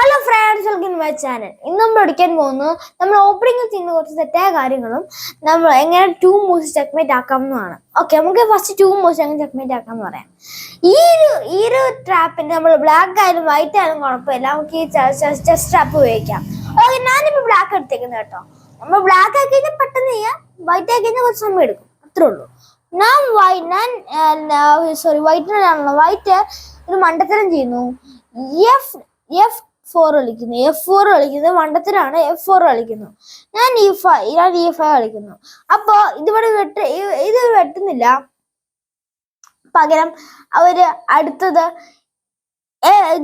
Hello friends welcome my channel ഇന്ന് നമ്മൾ പഠിക്കാൻ പോകുന്നത് നമ്മൾ ഓപ്പണിംഗിൽ ചെയ്യുന്ന കുറച്ച് തെറ്റായ കാര്യങ്ങളും നമ്മൾ എങ്ങനെ ടു മൂവ്സ് ചെക്ക്മേറ്റ് ആക്കാമെന്നാണ് ഓക്കെ നമുക്ക് ഫസ്റ്റ് ടു മൂവ്സ് എങ്ങനെ ചെക്ക്മേറ്റ് ആക്കാമെന്ന് പറയാം. ഈ ഒരു ഈ ഒരു ട്രാപ്പിന് നമ്മൾ ബ്ലാക്ക് ആയാലും വൈറ്റ് ആയാലും കുഴപ്പമില്ല. നമുക്ക് ഈ ചെസ്റ്റ് ട്രാപ്പ് ഉപയോഗിക്കാം. ഓക്കെ ഞാനിപ്പോൾ ബ്ലാക്ക് എടുത്തേക്കുന്നത് കേട്ടോ. നമ്മൾ ബ്ലാക്ക് ആക്കി കഴിഞ്ഞാൽ പെട്ടെന്ന് ചെയ്യാം. വൈറ്റ് ആക്കി കഴിഞ്ഞാൽ കുറച്ച് സമയം എടുക്കും. അത്രേ ഉള്ളൂ. ഞാൻ വൈ ഞാൻ സോറി വൈറ്റിനാണല്ലോ വൈറ്റ് ഒരു മണ്ടത്തരം ചെയ്യുന്നു. എഫ് എഫ് ഫോർ കളിക്കുന്നു. എഫ് ഫോർ കളിക്കുന്നത് വണ്ടത്തിലാണ് എഫ് ഫോർ കളിക്കുന്നു. ഞാൻ ഇ ഫൈവ് ഞാൻ ഇ ഫൈവ് കളിക്കുന്നു. അപ്പോ ഇതിവിടെ വെട്ട ഇത് വെട്ടുന്നില്ല. പകരം അവർ അടുത്തത്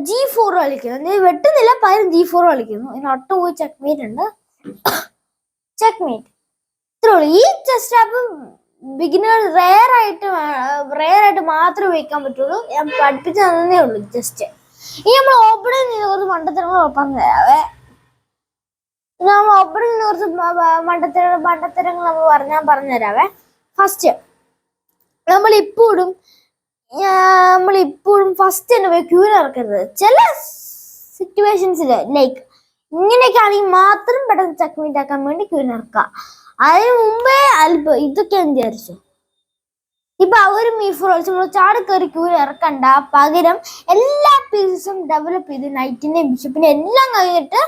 ജി ഫോർ കളിക്കുന്നു. വെട്ടുന്നില്ല പകരം ജി ഫോർ കളിക്കുന്നു. ഇതിന് ഒട്ടും പോയി ചെക്ക് മീറ്റ് ഉണ്ട്. ചെക്ക്മേറ്റ് മീറ്റ് ഇത്രേ ഉള്ളൂ. ഈ ചെസ് ആപ്പ് ബിഗിനർ റെയർ ആയിട്ട് റെയർ ആയിട്ട് മാത്രമേ ഉപയോഗിക്കാൻ പറ്റുള്ളൂ. ഞാൻ പഠിപ്പിച്ചു തന്നേ ഉള്ളൂ ജസ്റ്റ് ഇനി നമ്മൾ ഓപ്പണിൽ നിന്ന് കുറച്ച് മണ്ടത്തരങ്ങൾ ഇനി നമ്മൾ ഓപ്പണിൽ നിന്ന് കുറച്ച് മണ്ടത്തര മണ്ടത്തരങ്ങൾ നമ്മൾ പറഞ്ഞാൽ പറഞ്ഞുതരാവേ പറഞ്ഞു തരാവേ. ഫസ്റ്റ് നമ്മൾ ഇപ്പോഴും നമ്മൾ ഇപ്പോഴും ഫസ്റ്റ് തന്നെ പോയി ക്യൂവിൽ ഇറക്കരുത്. ചില സിറ്റുവേഷൻസിൽ ലൈക്ക് ഇങ്ങനെയൊക്കെ ആണെങ്കിൽ മാത്രം പെട്ടെന്ന് ചക്മീറ്റാക്കാൻ വേണ്ടി ക്യൂവിൽ ഇറക്കുക. അതിന് മുമ്പേ അല്പം ഇതൊക്കെ വിചാരിച്ചു. ഇപ്പൊ മീഫോർ കളിച്ച് നമ്മൾ ചാടി കയറി ക്യൂവിൽ ഇറക്കണ്ട. പകരം എല്ലാ പീസസും ഡെവലപ്പ് ചെയ്ത് നൈറ്റിന്റെ ബിഷപ്പിന്റെ എല്ലാം കഴിഞ്ഞിട്ട്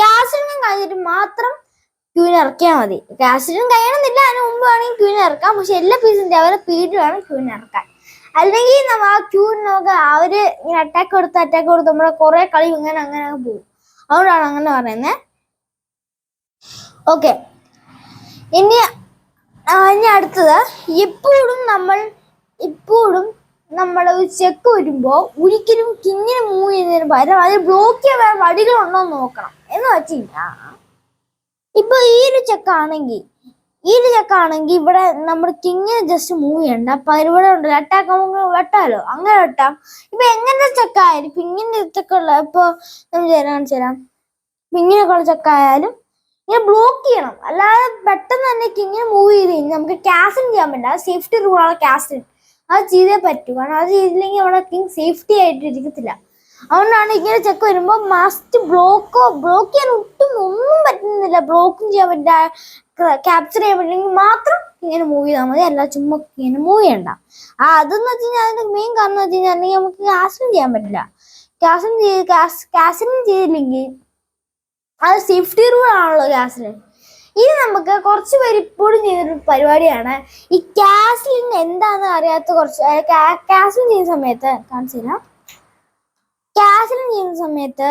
ക്യാസിനും കഴിഞ്ഞിട്ട് മാത്രം ക്യൂവിന് ഇറക്കിയാൽ മതി. ക്യാസിനും കഴിയണമെന്നില്ല. അതിന് മുമ്പ് വേണമെങ്കിൽ ക്യൂവിന് ഇറക്കാം. പക്ഷെ എല്ലാ പീസും ഡെവലപ്പ് ചെയ്തിട്ട് വേണം ക്യൂവിന് ഇറക്കാൻ. അല്ലെങ്കിൽ നമ്മൾ ആ ക്യൂവിന് നമുക്ക് അവർ ഇങ്ങനെ അറ്റാക്ക് കൊടുത്ത് അറ്റാക്ക് കൊടുത്ത് നമ്മുടെ കുറെ കളി ഇങ്ങനെ അങ്ങനെ പോകും. അതുകൊണ്ടാണ് അങ്ങനെ പറയുന്നത് ഓക്കെ ഇനി ഇനി അടുത്തത്. എപ്പോഴും നമ്മൾ എപ്പോഴും നമ്മൾ ഒരു ചെക്ക് വരുമ്പോൾ ഒരിക്കലും കിങ്ങിന് മൂവ് ചെയ്യുന്നതിന് പകരം അതിൽ ബ്ലോക്ക് ചെയ്യാൻ വേറെ വഴികളുണ്ടോ എന്ന് നോക്കണം. എന്ന് വെച്ചില്ല ഇപ്പൊ ഈ ഒരു ചെക്കാണെങ്കിൽ ഈ ഒരു ചെക്കാണെങ്കിൽ ഇവിടെ നമ്മൾ കിങ്ങിനെ ജസ്റ്റ് മൂവ് ചെയ്യണ്ട. അപ്പൊ ഇവിടെ ഉണ്ട് അറ്റാക്ക് നമുക്ക് വെട്ടാലോ? അങ്ങനെ വെട്ടാം. ഇപ്പൊ എങ്ങനത്തെ ചെക്കായാലും ഇപ്പൊ ഇങ്ങനെ ചെക്കുള്ള ഇപ്പൊ നമ്മൾ ചേരാൻ ഇപ്പൊ ഇങ്ങനെയൊക്കെ ഉള്ള ചെക്കായാലും ഇങ്ങനെ ബ്ലോക്ക് ചെയ്യണം. അല്ലാതെ പെട്ടെന്ന് തന്നെ ഇങ്ങനെ മൂവ് ചെയ്ത് കഴിഞ്ഞാൽ നമുക്ക് ക്യാസിൻ ചെയ്യാൻ പറ്റില്ല. സേഫ്റ്റി റൂളാണ് ക്യാസിൻ അത് ചെയ്തേ പറ്റൂ. കാരണം അത് ചെയ്തില്ലെങ്കിൽ അവിടെ കിങ് സേഫ്റ്റി ആയിട്ട് ഇരിക്കത്തില്ല. അതുകൊണ്ടാണ് ഇങ്ങനെ ചെക്ക് വരുമ്പോൾ മസ്റ്റ് ബ്ലോക്കോ ബ്ലോക്ക് ചെയ്യാൻ ഒട്ടും ഒന്നും പറ്റുന്നില്ല. ബ്ലോക്കും ചെയ്യാൻ പറ്റില്ല. ക്യാപ്ചർ ചെയ്യാൻ പറ്റില്ലെങ്കിൽ മാത്രം ഇങ്ങനെ മൂവ് ചെയ്താൽ മതി. അല്ല ചുമ്മാ ഇങ്ങനെ മൂവ് ചെയ്യണ്ട. ആ അതെന്ന് വെച്ച് കഴിഞ്ഞാൽ അതിന്റെ മെയിൻ കാരണം എന്ന് വെച്ച് കഴിഞ്ഞാൽ നമുക്ക് ക്യാസിനും ചെയ്യാൻ പറ്റില്ല. ക്യാസിനും ചെയ്ത് ക്യാസിനും ചെയ്തില്ലെങ്കിൽ അത് സേഫ്റ്റി റൂൾ ആണല്ലോ ഗ്യാസിന് ഇനി നമുക്ക് കുറച്ച് പേര് ഇപ്പോഴും ചെയ്തൊരു പരിപാടിയാണ് ഈ കാസിലിന് എന്താണെന്ന് അറിയാത്ത കുറച്ച് കാസിലിൻ ചെയ്യുന്ന സമയത്ത് കാണിച്ചില്ല കാസിലിൻ ചെയ്യുന്ന സമയത്ത്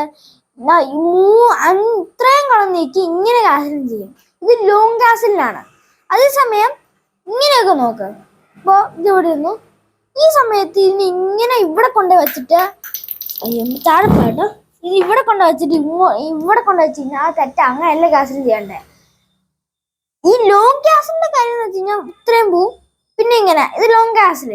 ഇത്രയും കളം നീക്കി ഇങ്ങനെ കാസിലിൻ ചെയ്യും. ഇത് ലോങ് കാസിലാണ് അതേസമയം ഇങ്ങനെയൊക്കെ നോക്ക്. അപ്പോൾ ഇതിവിടെ ഇരുന്നു. ഈ സമയത്ത് ഇതിനെ ഇങ്ങനെ ഇവിടെ കൊണ്ടുവച്ചിട്ട് അയ്യോ താഴെ പോയിട്ടോ ഇത് ഇവിടെ കൊണ്ട് വെച്ചിട്ട് ഇവിടെ കൊണ്ട് വെച്ച് കഴിഞ്ഞാൽ ആ തെറ്റ അങ്ങനെയല്ല കാസിൽ ചെയ്യണ്ടേ? ഈ ലോങ് കാസിന്റെ കാര്യം എന്ന് വെച്ച് കഴിഞ്ഞാൽ ഇത്രയും പോവും. പിന്നെ ഇങ്ങനെ ഇത് ലോങ് കാസിൽ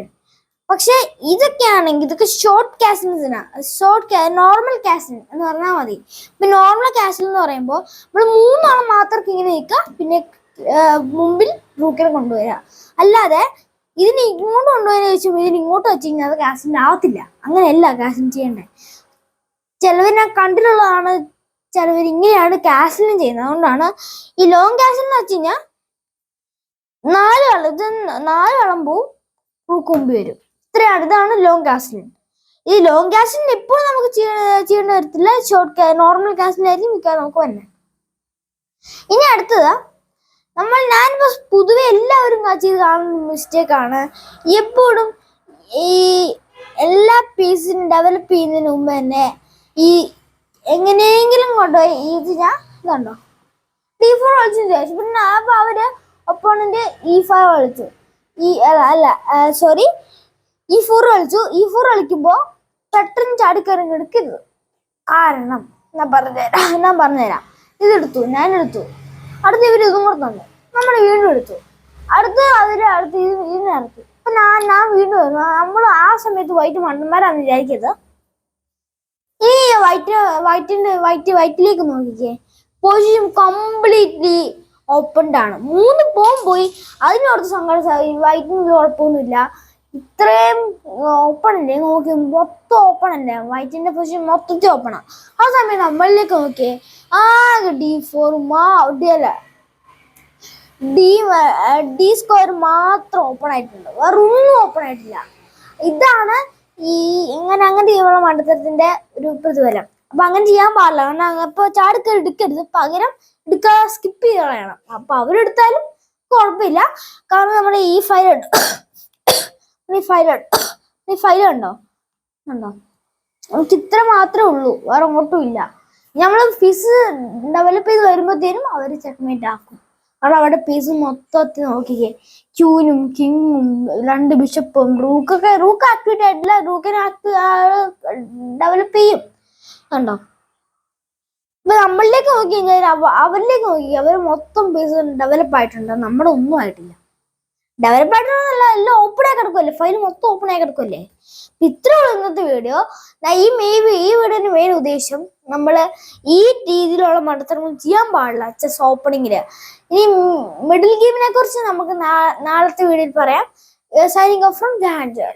പക്ഷെ ഇതൊക്കെ ആണെങ്കിൽ ഇതൊക്കെ ഷോർട്ട് കാസിന് ഷോർട്ട് നോർമൽ കാസിൻ എന്ന് പറഞ്ഞാൽ മതി. ഇപ്പൊ നോർമൽ കാസിൽ എന്ന് പറയുമ്പോൾ നമ്മൾ മൂന്നാളും മാത്രം ഇങ്ങനെ നിൽക്കുക പിന്നെ മുമ്പിൽ റൂക്കിനെ കൊണ്ടുവരിക അല്ലാതെ ഇതിന് ഇങ്ങോട്ട് കൊണ്ടുപോയെന്ന് ചോദിച്ചാൽ ഇതിന് ഇങ്ങോട്ട് വെച്ച് കഴിഞ്ഞാൽ അത് ക്യാസിന്റെ ആവത്തില്ല. അങ്ങനെയല്ല ക്യാസിൻ ചെയ്യണ്ടേ. ചിലവർ ഞാൻ കണ്ടിട്ടുള്ളതാണ് ചിലവർ ഇങ്ങനെയാണ് കാസിലും ചെയ്യുന്നത്. അതുകൊണ്ടാണ് ഈ ലോങ് കാസിൽ എന്ന് വെച്ച് കഴിഞ്ഞാൽ നാല് വളം ഇത് നാല് വളം പോവും കൊമ്പി വരും. ഇത്രയാണ് ഇതാണ് ലോങ് കാസിലിൻ ഈ ലോങ് കാസിലിൻ ഇപ്പോൾ നമുക്ക് ചെയ്യേണ്ട വരത്തില്ല ഷോർട്ട് നോർമൽ കാസിലായിരിക്കും മിക്കവാറും നമുക്ക് വരുന്നത് ഇനി അടുത്തത് നമ്മൾ ഞാനിപ്പോ പൊതുവെ എല്ലാവരും ചെയ്ത് കാണുന്ന മിസ്റ്റേക്ക് ആണ് എപ്പോഴും ഈ എല്ലാ പീസിനും ഡെവലപ്പ് ചെയ്യുന്നതിന് മുമ്പ് തന്നെ ഈ എങ്ങനെയെങ്കിലും കൊണ്ടുപോയി ഇത് ഞാൻ ഇതുണ്ടോ ഡി ഫോർ കളിച്ചതിന് ശേഷം. പിന്നെ അപ്പൊ അവർ ഒപ്പോണന്റ് ഇ ഫൈവ് കളിച്ചു. ഈ അല്ല അല്ല സോറി ഇ ഫോർ കളിച്ചു. ഇ ഫോർ കളിക്കുമ്പോ പെട്ടെന്ന് ചാടിക്കയറി എടുക്കരുത് കാരണം ഞാൻ പറഞ്ഞുതരാം. ഞാൻ പറഞ്ഞുതരാം. ഇതെടുത്തു. ഞാൻ എടുത്തു. അടുത്ത് ഇവർ ഇതും കൂടെ തന്നു. നമ്മൾ വീണ്ടും എടുത്തു. അടുത്ത് അവർ അടുത്ത് ഇത് ഇതിനെ ഇറക്കി. അപ്പൊ ഞാൻ ഞാൻ വീണ്ടും നമ്മൾ ആ സമയത്ത് വൈറ്റ് മണ്ടന്മാരാന്ന് വിചാരിക്കരുത്. ഈ വൈറ്റ് വൈറ്റിന്റെ വൈറ്റ് വൈറ്റിലേക്ക് നോക്കിക്കേ. പൊസിഷൻ കംപ്ലീറ്റ്ലി ഓപ്പൺഡ് ആണ്. മൂന്ന് പോം പോയി. അതിനോർത്ത് സങ്കടം വൈറ്റിന് കുഴപ്പമൊന്നുമില്ല ഇത്രയും ഓപ്പൺ അല്ലേ? നോക്കി മൊത്തം ഓപ്പൺ അല്ലേ? വൈറ്റിന്റെ പൊസിഷൻ മൊത്തത്തിൽ ആണ് ആ. സമയം നമ്മളിലേക്ക് നോക്കിയേ. ആകെ ഡി ഫോർ മാ ഡി ഡി സ്ക്വയർ മാത്രം ഓപ്പൺ ആയിട്ടുണ്ട്. വേറെ ഓപ്പൺ ആയിട്ടില്ല. ഇതാണ് ഈ ഇങ്ങനെ അങ്ങനെ ചെയ്യുമ്പോൾ മണ്ടത്തരത്തിന്റെ ഒരു പ്രതിഫലം. അപ്പൊ അങ്ങനെ ചെയ്യാൻ പാടില്ല. കാരണം അപ്പൊ ചാടുക്ക എടുക്കരുത്. പകരം എടുക്ക സ്കിപ്പ് ചെയ്ത് കളയണം. അപ്പൊ അവരെടുത്താലും കുഴപ്പമില്ല. കാരണം നമ്മുടെ ഈ ഫയൽ ഈ ഫയൽ ഈ ഫയൽ ഉണ്ടോ? ഉണ്ടോ? നമുക്ക് ഇത്ര മാത്രമേ ഉള്ളൂ. വേറെ ഒട്ടും ഇല്ല. നമ്മൾ ഫീസ് ഡെവലപ്പ് ചെയ്ത് വരുമ്പോഴത്തേനും അവർ ചെക്ക്മേറ്റ് ആക്കും. കാരണം അവിടെ പീസ് മൊത്തത്തിൽ നോക്കിക്കേ. ക്യൂനും കിങ്ങും രണ്ട് ബിഷപ്പും റൂക്കൊക്കെ റൂക്ക് ആക്ടിവേറ്റ് ആയിട്ടില്ല. റൂക്കിനെ ഡെവലപ്പ് ചെയ്യും. കണ്ടോ? ഇപ്പൊ നമ്മളിലേക്ക് നോക്കി കഴിഞ്ഞാൽ അവരിലേക്ക് നോക്കി അവർ മൊത്തം പീസ് ഡെവലപ്പ് ആയിട്ടുണ്ട്. നമ്മുടെ ഒന്നും ആയിട്ടില്ല. ഡെവലപ്പ് ആയിട്ടുള്ളതല്ല എല്ലാം ഓപ്പൺ ആയി കിടക്കുമല്ലേ ഫയൽ മൊത്തം ഓപ്പൺ ആയി കിടക്കുമല്ലേ ഇത്ര ഉള്ളൂ ഇന്നത്തെ വീഡിയോ ഈ മെയ് ഈ വീഡിയോന്റെ മെയിൻ ഉദ്ദേശം നമ്മൾ ഈ രീതിയിലുള്ള മണ്ടത്തരങ്ങൾ ചെയ്യാൻ പാടില്ല ചെസ് ഓപ്പണിങ്ങിൽ ഇനി മിഡിൽ ഗെയിമിനെ കുറിച്ച് നമുക്ക് നാളത്തെ വീഡിയോയിൽ പറയാം. Signing off from ജാൻജൽ